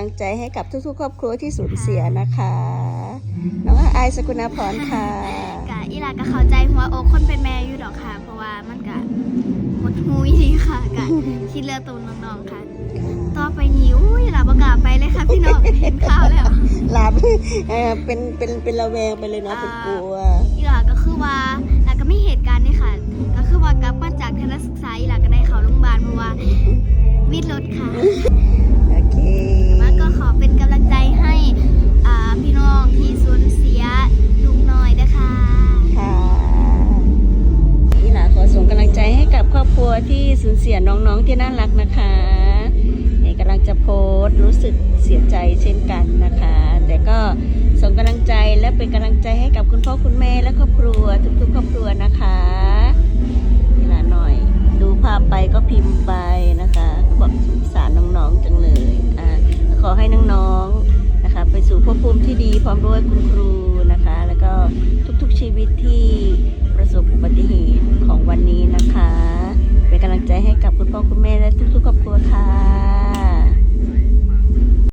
ลังใจให้กับทุกๆ ครอบครัวที่สูญเสียนะคะ น้องอายสกุณาพรค่ะกะอีหลาก็เข้าใจหัวอกคนเป็นแม่อยู่ดอกค่ะ เพราะว่ามันกะหมดหูยดีค่ะกะคิดเลือตูนน้องๆค่ะ ต่อไปนี้อุ้ยหลาบกล้าไปเลยค่ะพี่น้องเห็นข่าวแล้วหลับเออเป็นเป็นเป็นระแวงไปเลยเนาะเป็นกลัวอีหลาก็คือว่าหลาก็ไม่เหตุการณ์นี่ค่ะ วที่สูญเสียน้องๆที่น่ารักนะคะเอกกำลังจะโพสต์รู้สึกเสียใจเช่นกันนะคะ แต่ก็ส่งกำลังใจและเป็นกำลังใจให้กับคุณพ่อคุณแม่และครอบครัวทุกๆ ครอบครัวนะคะอีหลาหน่อย ดูภาพไปก็พิมพ์ไปนะคะบอกสงสารน้องๆจังเลยอ่าขอให้น้องๆนะคะ ไปสู่ภพภูมิที่ดีพร้อมด้วยคุณครูนะคะ แล้วก็ทุกๆชีวิตที่